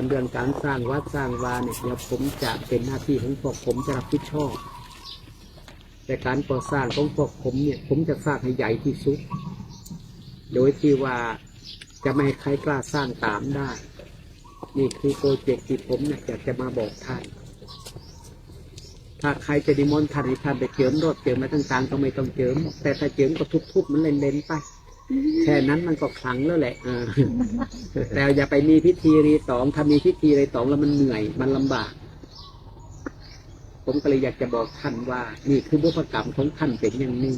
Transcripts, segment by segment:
วนเรื่องการสร้างวัดสร้างวาเนี่ยเดี๋ยวผมจะเป็นหน้าที่ของพวกผมจะรับผิดชอบ แต่การก่อสร้างของพวกผมเนี่ย ผมจะสร้างให้ใหญ่ที่สุด โดยที่ว่าจะไม่ให้ใครกล้าสร้างตามได้ นี่คือโปรเจกต์ที่ผมเนี่ยอยากจะมาบอกท่านถ้าใครจะดิมอนท่านให้ท่านไปเจิมรถเจิมอะไรต่างๆก็ไม่ต้องเจิม แต่ถ้าเจิมก็ทุบๆมันเล่นๆไป แค่นั้นมันก็ขลังแล้วแหละแต่อย่าไปมีพิธีรีตองถ้ามีพิธีรีตองแล้วมันเหนื่อย มันลำบาก ผมก็เลยอยากจะบอกท่านว่า นี่คือบุพกรรมของท่านเป็นอย่างนี้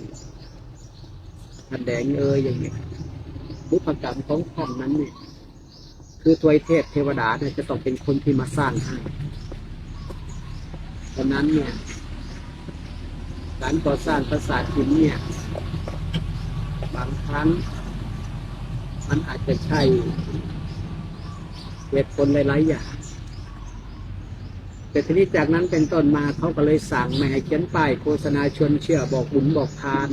ท่านแดงเอยอย่างนี้บุพกรรมของท่านนั้นเนี่ย คือทวยเทพเทวดาเนี่ยจะต้องเป็นคนที่มาสร้างให้ฉะนั้นเนี่ย การก่อสร้างปราสาทหินเนี่ย บางครั้ง มันอาจจะใช่เหตุผลหลายๆอย่างแต่ทีนี้จากนั้นเป็นต้นมาเขาก็เลยสั่งไม่ให้เขียนป้ายโฆษณาชวนเชื่อบอกบุญบอกทาน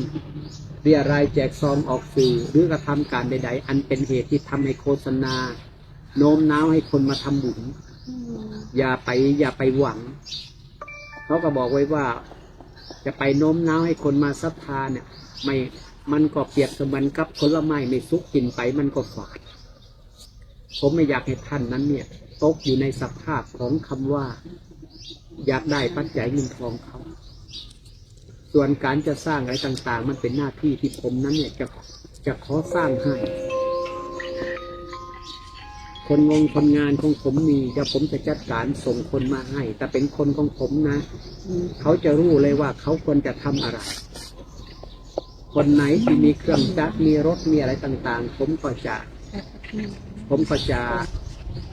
เรียรายแจกซองออกสื่อหรือกระทำการใด ๆ อันเป็นเหตุที่ทำให้โฆษณา โน้มน้าวให้คนมาทำบุญอย่าไปอย่าไปหวัง เขาก็บอกไว้ว่า จะไปโน้มน้าวให้คนมาศรัทธาเนี่ย ไม่ มันก็เปรียบเสมือนกับผลไม้ไม่สุกกินไปมันก็ฝาด ผมไม่อยากให้ท่านนั้นเนี่ย ตกอยู่ในสภาพของคำว่า อยากได้ปัจจัยเงินทองเขา ส่วนการจะสร้างอะไรต่าง ๆ มันเป็นหน้าที่ที่ผมนั้นเนี่ยจะจะขอสร้างให้ คนงงคนงานของผมมีเดี๋ยวผมจะจัดการส่งคนมาให้ แต่เป็นคนของผมนะ เขาจะรู้เลยว่าเขาควรจะทำอะไร คนไหนที่มีเครื่องจักรมีรถมีอะไรต่างๆ ผมก็จะ ผมก็จะ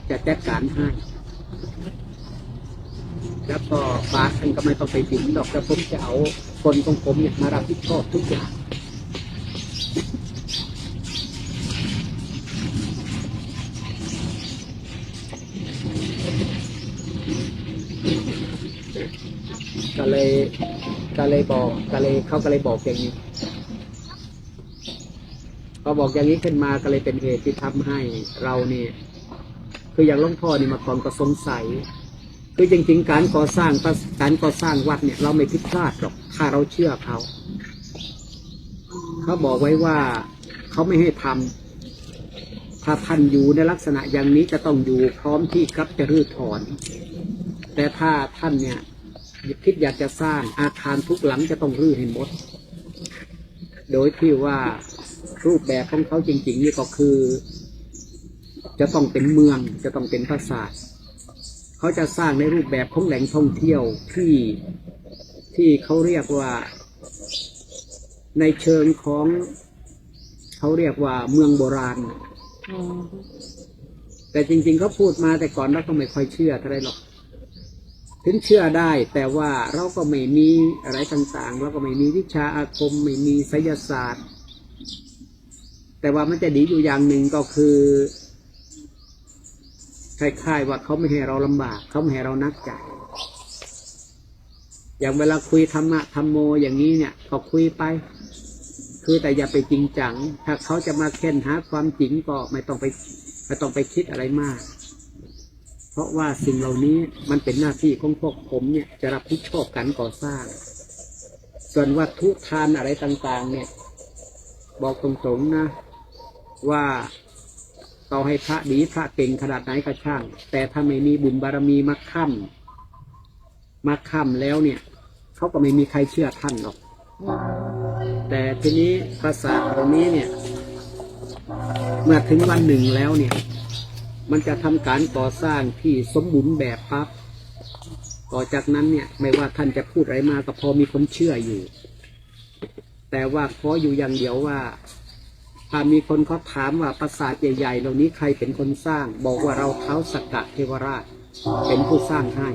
จะจัดการให้แล้วก็บาสท่านก็ไม่ต้องไปถึงดอกแต่ผมจะเอาคนของผมเนี่ยมารับผิดชอบทุกอย่างก็เลยก็เลยบอกก็เลยเขาก็เลยบอกอย่างนี้ ก็บอกอย่างนี้ขึ้นมาก็เลยเป็นเหตุที่ทำให้เราเนี่ยคืออย่างหลวงพ่อนี่มาก่อนก็สงสัย คือจริงๆ การก่อสร้างการก่อสร้างวัดเนี่ยเราไม่ผิดพลาดหรอกถ้าเราเชื่อเขา เขาบอกไว้ว่าเขาไม่ให้ทำถ้าท่านอยู่ในลักษณะอย่างนี้จะต้องอยู่พร้อมที่ครับจะรื้อถอน แต่ถ้าท่านเนี่ยคิดอยากจะสร้างอาคารทุกหลังจะต้องรื้อให้หมด โดยที่ว่า รูปแบบของเขาจริง ๆ นี่ก็คือ จะต้องเป็นเมืองจะต้องเป็นปราสาทเขาจะสร้างในรูปแบบของแหล่งท่องเที่ยวที่ที่เขาเรียกว่าในเชิงของเขาเรียกว่าเมืองโบราณ แต่จริงๆเขาพูดมาแต่ก่อนเราก็ไม่ค่อยเชื่อเท่าไรหรอก ถึงเชื่อได้ แต่ว่าเราก็ไม่มีอะไรต่างๆ เราก็ไม่มีวิชาอาคม ไม่มีไสยศาสตร์ แต่ว่ามันจะดีอยู่อย่างหนึ่งก็คือคล้ายๆว่าเขาไม่ให้เราลำบากเขาไม่ให้เรานักใจอย่างเวลาคุยธรรมะธรรมโมอย่างนี้เนี่ยก็คุยไป คือแต่อย่าไปจริงจัง ถ้าเขาจะมาเค้นหาความจริงก็ไม่ต้องไปไม่ต้องไปคิดอะไรมาก เพราะว่าสิ่งเหล่านี้มันเป็นหน้าที่ของพวกผมเนี่ยจะรับผิดชอบการก่อสร้าง ส่วนวัตถุทานอะไรต่าง ๆ เนี่ย บอกตรงๆนะ ว่าต่อให้พระดีพระเก่งขนาดไหนก็ช่าง แต่ถ้าไม่มีบุญบารมีมาค้ำมาค้ำแล้วเนี่ยเขาก็ไม่มีใครเชื่อท่านหรอก แต่ทีนี้ภาษาตรงนี้เนี่ย เมื่อถึงวันหนึ่งแล้วเนี่ย มันจะทำการก่อสร้างที่สมบูรณ์แบบปั๊บต่อจากนั้นเนี่ย ไม่ว่าท่านจะพูดอะไรมาก็พอมีคนเชื่ออยู่ แต่ว่าขออยู่อย่างเดียวว่า ถ้ามีคนเขาถามว่าปราสาทใหญ่ ๆ เหล่านี้ใครเป็นคนสร้าง บอกว่าเราเท้าสกกะเทวราช เป็นผู้สร้างให้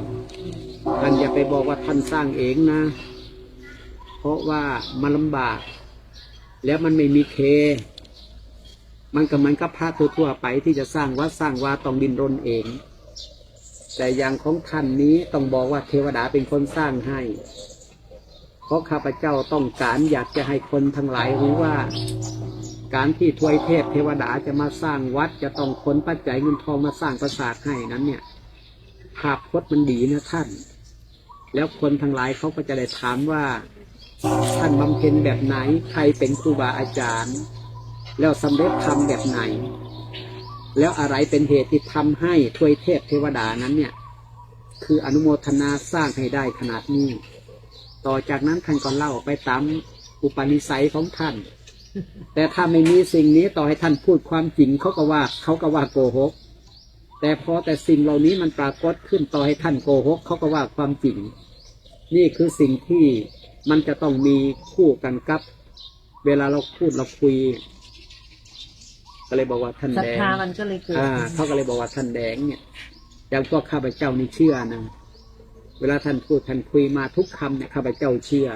ท่านอย่าไปบอกว่าท่านสร้างเองนะ เพราะว่ามันลำบาก แล้วมันไม่มีเค มันก็มือนกับพระทั่วๆไปที่จะสร้างวัดสร้างวาต้องดินรนเอง แต่อย่างของท่านนี้ต้องบอกว่าเทวดาเป็นคนสร้างให้เพราะข้าพเจ้าต้องการอยากจะให้คนทั้งหลายรู้ว่า การที่ทวยเทพเทวดาจะมาสร้างวัดจะต้องขนปัจจัยเงินทองมาสร้างปราสาทให้นั้นเนี่ยภาพพจน์มันดีนะท่าน แล้วคนทั้งหลายเขาก็จะได้ถามว่าท่านบำเพ็ญแบบไหน ใครเป็นครูบาอาจารย์ แล้วสำเร็จทำแบบไหน แล้วอะไรเป็นเหตุที่ทำให้ทวยเทพเทวดานั้นเนี่ย คืออนุโมทนาสร้างให้ได้ขนาดนี้ ต่อจากนั้นท่านก็เล่าไปตามอุปนิสัยของท่าน แต่ถ้าไม่มีสิ่งนี้ต่อให้ท่านพูดความจริงเขาก็ว่าเขาก็ว่าโกหก แต่พอแต่สิ่งเหล่านี้มันปรากฏขึ้นต่อให้ท่านโกหกเขาก็ว่าความจริง นี่คือสิ่งที่มันจะต้องมีคู่กันกับ เวลาเราพูดเราคุย ก็เลยบอกว่าท่านศรัทแดงธามันก็เลยเกิดอ่าเขาก็เลยบอกว่าท่านแดงเนี่ยอย่างพวกข้าพเจ้านี่เชื่อนะเวลาท่านพูดท่านคุยมาทุกคำเนี่ยข้าพเจ้าเชื่อ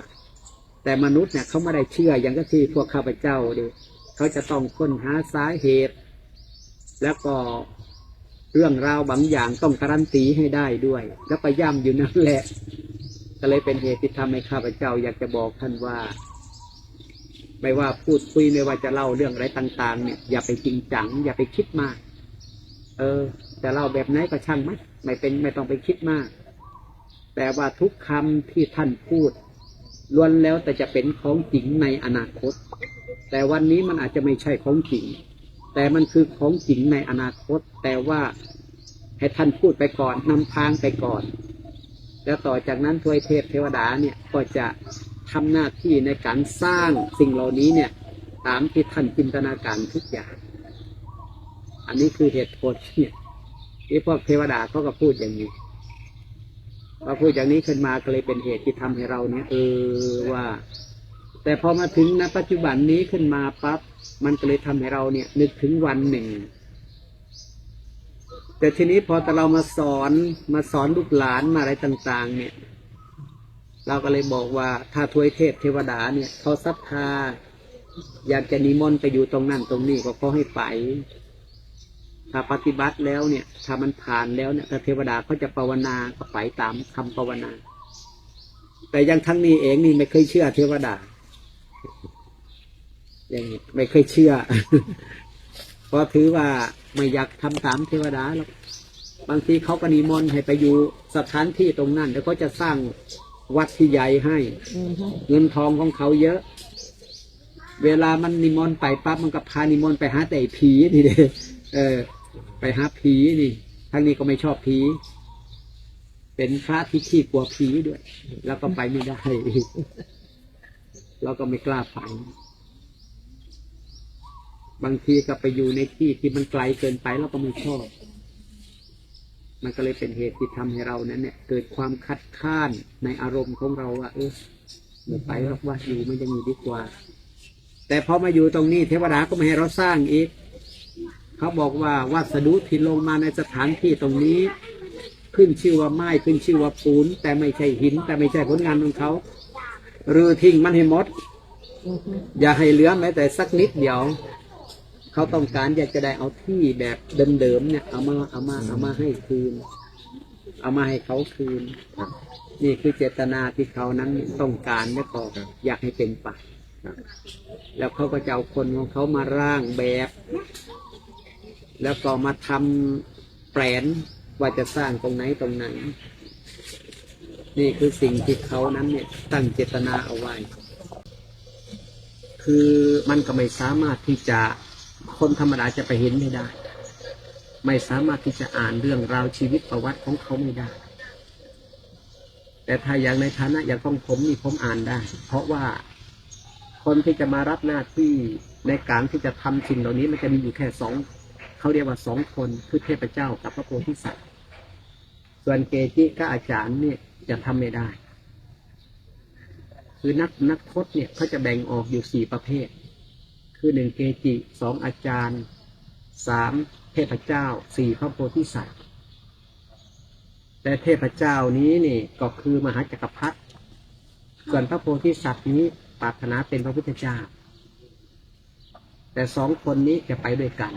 แต่มนุษย์เนี่ยเขาไม่ได้เชื่ออย่างก็ที่พวกข้าพเจ้าดิเขาจะต้องค้นหาสาเหตุ แล้วก็เรื่องราวบางอย่างต้องการันตีให้ได้ด้วย แล้วก็ย่ำอยู่นั่นแหละก็เลยเป็นเหตุที่ทำให้ข้าพเจ้าอยากจะบอกท่านว่า ไม่ว่าพูดคุยไม่ว่าจะเล่าเรื่องอะไรต่าง ๆ เนี่ย อย่าไปจริงจัง อย่าไปคิดมาก เออจะเล่าแบบไหนก็ช่างไหมไม่เป็นไม่ต้องไปคิดมาก แต่ว่าทุกคำที่ท่านพูด ล้วนแล้วแต่จะเป็นของจริงในอนาคต แต่วันนี้มันอาจจะไม่ใช่ของจริง แต่มันคือของจริงในอนาคต แต่ว่าให้ท่านพูดไปก่อนนำทางไปก่อน แล้วต่อจากนั้นทวยเทพเทวดาเนี่ยก็จะทำหน้าที่ในการสร้างสิ่งเหล่านี้เนี่ยตามที่ท่านจินตนาการทุกอย่าง อันนี้คือเหตุผลเนี่ยที่พวกเทวดาเขาก็พูดอย่างนี้ พอพูดอย่างนี้ขึ้นมาก็เลยเป็นเหตุที่ทำให้เราเนี่ยเออว่า แต่พอมาถึงณปัจจุบันนี้ขึ้นมาปั๊บมันก็เลยทำให้เราเนี่ย นึกถึงวันหนึ่ง แต่ทีนี้พอแต่เรามาสอนมาสอนลูกหลานมาอะไรต่าง ๆ เนี่ย เราก็เลยบอกว่าถ้าทวยเทพเทวดาเนี่ยเขาศรัทธาอยากจะนิมนต์ไปอยู่ตรงนั้นตรงนี้ก็ขอให้ไป ถ้าปฏิบัติแล้วเนี่ย ถ้ามันผ่านแล้วเนี่ยถ้าเทวดาเขาจะภาวนาก็ไปตามคำภาวนา แต่ยังทั้งนี้เองนี่ไม่เคยเชื่อเทวดาอย่างนี้ไม่เคยเชื่อ เพราะถือว่าไม่อยากทำตามเทวดาหรอกบางทีเขาก็นิมนต์ให้ไปอยู่สถานที่ตรงนั้น แล้วเขาจะสร้างวัดที่ใหญ่ให้อือฮึเงินทองของเขาเยอะ เวลามันนิมนต์ไปปั๊บมันก็พานิมนต์ไปหาแต่ผีนี่เด้เออ ไปหาผีนี่ทางนี้ก็ไม่ชอบผี เป็นพระที่ขี้กลัวผีด้วย แล้วก็ไปไม่ได้เราก็ไม่กล้าไปบางทีก็ไปอยู่ในที่ที่มันไกลเกินไปเราก็ไม่ชอบ มันก็เลยเป็นเหตุที่ทำให้เรานั้น เนี่ย เกิดความคัดค้านในอารมณ์ของเราว่าเออไม่ไปหรอกว่าอยู่มันยังมีดีกว่า แต่พอมาอยู่ตรงนี้เทวดาก็ไม่ให้เราสร้างอีก เขาบอกว่าวัสดุที่ลงมาในสถานที่ตรงนี้ ขึ้นชื่อว่าไม้ขึ้นชื่อว่าปูน แต่ไม่ใช่หิน แต่ไม่ใช่ผลงานของเขาหรือทิ้งมันให้หมด อย่าให้เหลือแม้แต่สักนิดเดียวเขาต้องการอยากจะได้เอาที่แบบเดิมๆเนี่ยเอามาเอามาเอามาให้คืน เอามาให้เขาคืนนี่คือเจตนาที่เขานั้นต้องการและก็อยากให้เป็นไปแล้วเขาก็จะเอาคนของเขามาร่างแบบ แล้วก็มาทำแปลนว่าจะสร้างตรงไหนตรงไหน นี่คือสิ่งที่เขานั้นเนี่ยตั้งเจตนาเอาไว้ คือมันก็ไม่สามารถที่จะคนธรรมดาจะไปเห็นไม่ได้ ไม่สามารถที่จะอ่านเรื่องราวชีวิตประวัติของเขาไม่ได้ แต่ถ้าอย่างในฐานะอย่างของผมนี่ผมอ่านได้ เพราะว่าคนที่จะมารับหน้าที่ในการที่จะทำสิ่งเหล่านี้มันจะมีอยู่แค่สอง เขาเรียกว่าสองคนคือเทพเจ้ากับพระโพธิสัตว์ ส่วนเกจิกับอาจารย์เนี่ยจะทำไม่ได้ คือนักนักพจน์เนี่ยเขาจะแบ่งออกอยู่สี่ประเภท คือหนึ่งเกจิสองอาจารย์สามเทพเจ้าสี่พระโพธิสัตว์แต่เทพเจ้านี้นี่ก็คือมหาจักรพรรดิส่วนพระโพธิสัตว์นี้ปรารถนาเป็นพระพุทธเจ้า แต่สองคนนี้จะไปด้วยกัน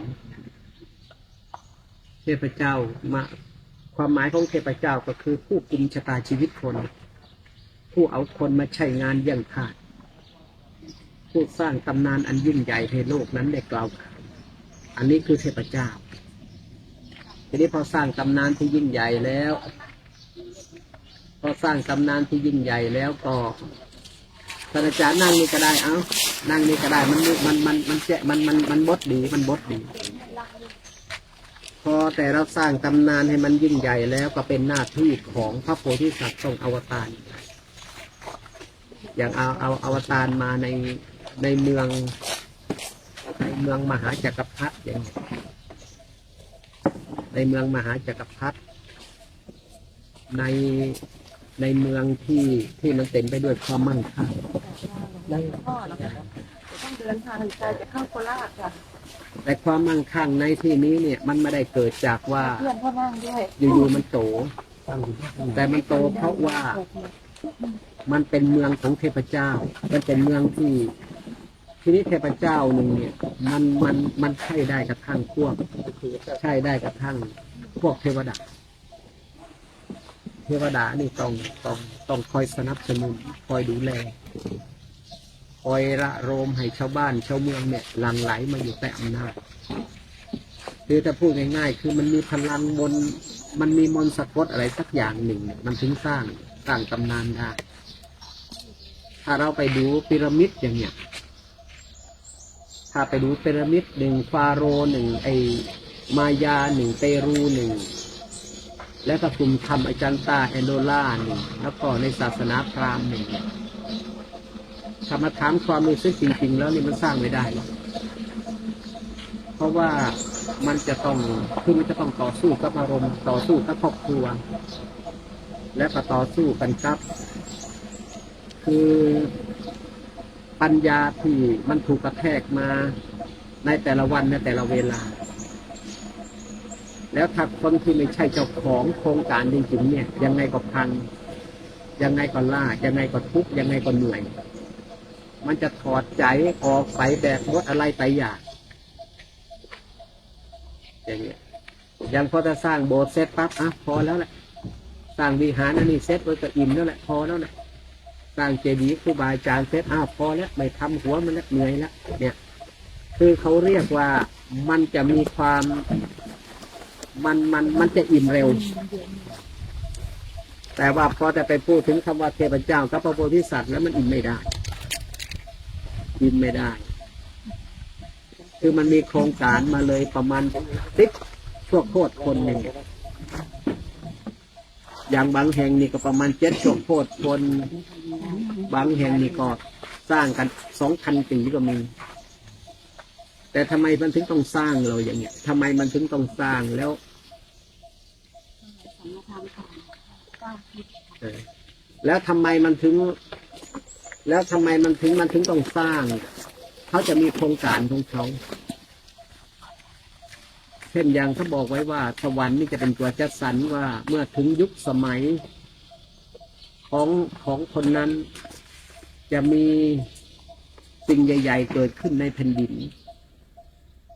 เทพเจ้ามาความหมายของเทพเจ้าก็คือผู้กุมชะตาชีวิตคน ผู้เอาคนมาใช้งานอย่างขาด ผู้สร้างตำนานอันยิ่งใหญ่ในโลกนั้นได้กล่าวอันนี้คือเทพเจ้า ทีนี้พอสร้างตำนานที่ยิ่งใหญ่แล้ว พอสร้างตำนานที่ยิ่งใหญ่แล้วก็ท่านอาจารย์นั่งนี่ก็ได้ เอ้า นั่งนี่ก็ได้ มันมันมันมันแจะมันมันมันบดดี มันบดดี พอแต่เราสร้างตำนานให้มันยิ่งใหญ่แล้วก็เป็นหน้าที่ของพระโพธิสัตว์ต้องอวตารอย่างเอาเอาอวตารมาในในเมืองในเมืองมหาจักรพรรดิอย่างในเมืองมหาจักรพรรดิในในเมืองที่ที่มันเต็มไปด้วยความมั่งคั่งพ่อนะคะจะ ต้องเดินทางไกลจะเข้าโคราชค่ะแต่ความมั่งคั่งในที่นี้เนี่ยมันไม่ได้เกิดจากว่าเพื่อนพ่อนั่งด้วยอยู่ๆมันโต แต่มันโตเพราะว่ามันเป็นเมืองของเทพเจ้า มันเป็นเมืองที่ทีนี้เทพเจ้าหนึ่งเนี่ย มันมันมันใช่ได้กระทั่งพวกใช่ได้กระทั่งพวกเทวดา เทวดานี่ต้องต้องต้องคอยสนับสนุนคอยดูแล คอยระโรมให้ชาวบ้านชาวเมืองเนี่ยหลั่งไหลมาอยู่ใต้อำนาจคือถ้าพูดง่ายๆ คือมันมีพลังมนมันมีมนต์สะกดอะไรสักอย่างหนึ่ง มันถึงสร้างสร้างตำนานได้ถ้าเราไปดูพีระมิดอย่างเนี้ยถ้าไปดูพีระมิดหนึ่งฟาโรห์หนึ่งไอมายาหนึ่งเปรูหนึ่งแล้วก็กลุ่มทำอาจารย์ตาแอนโดล่าหนึ่งแล้วก็ในศาสนาพราหมณ์หนึ่ง ถ้ามาถามความรู้สึกจริง ๆ แล้วนี่มันสร้างไม่ได้หรอกเพราะว่ามันจะต้องคือมันจะต้องต่อสู้กับอารมณ์ต่อสู้กับครอบครัว และก็ต่อสู้กันครับ คือปัญญาที่มันถูกกระแทกมาในแต่ละวันในแต่ละเวลา แล้วถ้าคนที่ไม่ใช่เจ้าของโครงการจริงๆเนี่ย ยังไงก็พัง ยังไงก็ล่า ยังไงก็ทุกยังไงก็เหนื่อย มันจะถอดใจออกไปแบบรถอะไรไปอย่างอย่างเงี้ยยังพอจะสร้างโบสถ์เสร็จปั๊บอะพอแล้วแหละสร้างวิหารอันนี้เสร็จไว้ก็อิ่มแล้วแหละพอแล้วแหละสร้างเจดีย์ครูบาอาจารย์เสร็จอ้าวพอแล้วไม่ทำหัวมันแล้วเหนื่อยแล้วเนี่ย คือเขาเรียกว่ามันจะมีความมันมันมันจะอิ่มเร็ว แต่ว่าพอจะไปพูดถึงคำว่าเทพเจ้ากับพระโพธิสัตว์แล้วมันอิ่มไม่ได้ อิ่มไม่ได้ คือมันมีโครงการมาเลยประมาณสิบชั่วโคตรคนหนึ่งอย่างบางแห่งนี่ก็ประมาณเจ็ดชั่วโคตรคน บางแห่งนี่ก็สร้างกันสองพันปีก็มี แต่ทำไมมันถึงต้องสร้างเราอย่างเงี้ยทำไมมันถึงต้องสร้างแล้วแล้วทำไมมันถึง แล้วทำไมมันถึงมันถึงต้องสร้าง เขาจะมีโครงการของเขาเช่นอย่างเขาบอกไว้ว่า สวรรค์นี่จะเป็นตัวจัดสรรว่าเมื่อถึงยุคสมัย ของของคนนั้นจะมีสิ่งใหญ่ ๆ เกิดขึ้นในแผ่นดิน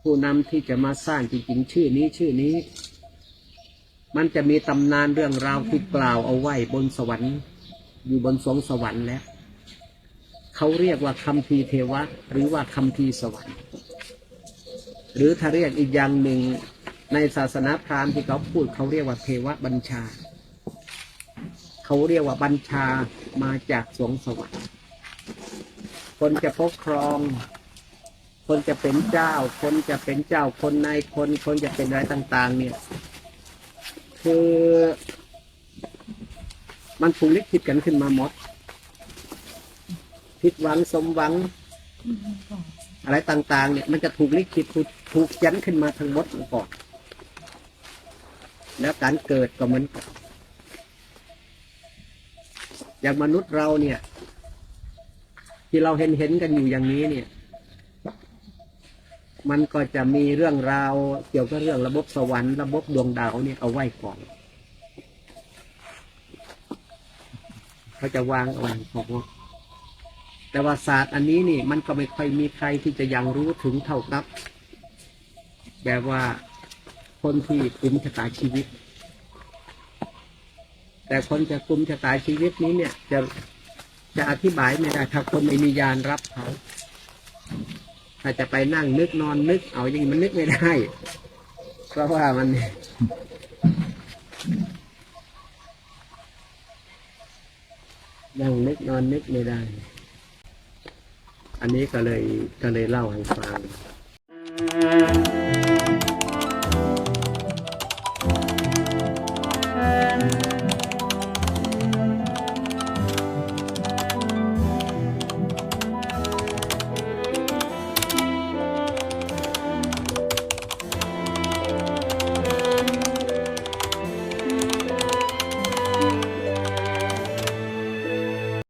ผู้นำที่จะมาสร้างจริงๆ ชื่อนี้ชื่อนี้ มันจะมีตำนานเรื่องราวที่กล่าวเอาไว้บนสวรรค์ อยู่บนสวงสวรรค์แล้ว เขาเรียกว่าคำพีร์เทวะ หรือว่าคำพีร์สวรรค์ หรือถ้าเรียกอีกอย่างหนึ่งในศาสนาพราหมณ์ที่เขาพูดเขาเรียกว่าเทวบัญชา เขาเรียกว่าบัญชามาจากสวงสวรรค์ คนจะปกครอง คนจะเป็นเจ้า คนจะเป็นเจ้า คนในายคน คนจะเป็นอะไรต่าง ๆ เนี่ย คือ มันถูกลิขิตกันขึ้นมาหมด ผิดหวังสมหวัง อะไรต่างๆ เนี่ยมันจะถูกลิขิตถูกถูกยันขึ้นมาทั้งหมดก่อน แล้วการเกิดก็เหมือนกันอย่างมนุษย์เราเนี่ย ที่เราเห็นเห็นๆกันอยู่อย่างนี้เนี่ย มันก็จะมีเรื่องราวเกี่ยวกับเรื่องระบบสวรรค์ระบบดวงดาวเนี่ยเอาไว้ก่อนเขาจะวางเอาไว้ของ แต่ว่าศาสตร์อันนี้นี่มันก็ไม่ค่อยมีใครที่จะยังรู้ถึงเท่ากับแบบว่าคนที่กุมชะตาชีวิต แต่คนจะกุมชะตาชีวิตนี้เนี่ย จะจะอธิบายไม่ได้ถ้าคนไม่มียานรับเขาถ้าจะไปนั่งนึกนอนนึก เอาอย่างนี้มันนึกไม่ได้ เพราะว่ามันยังนึกนอนนึกไม่ได้ อันนี้ก็เลยก็เลยเล่าให้ฟัง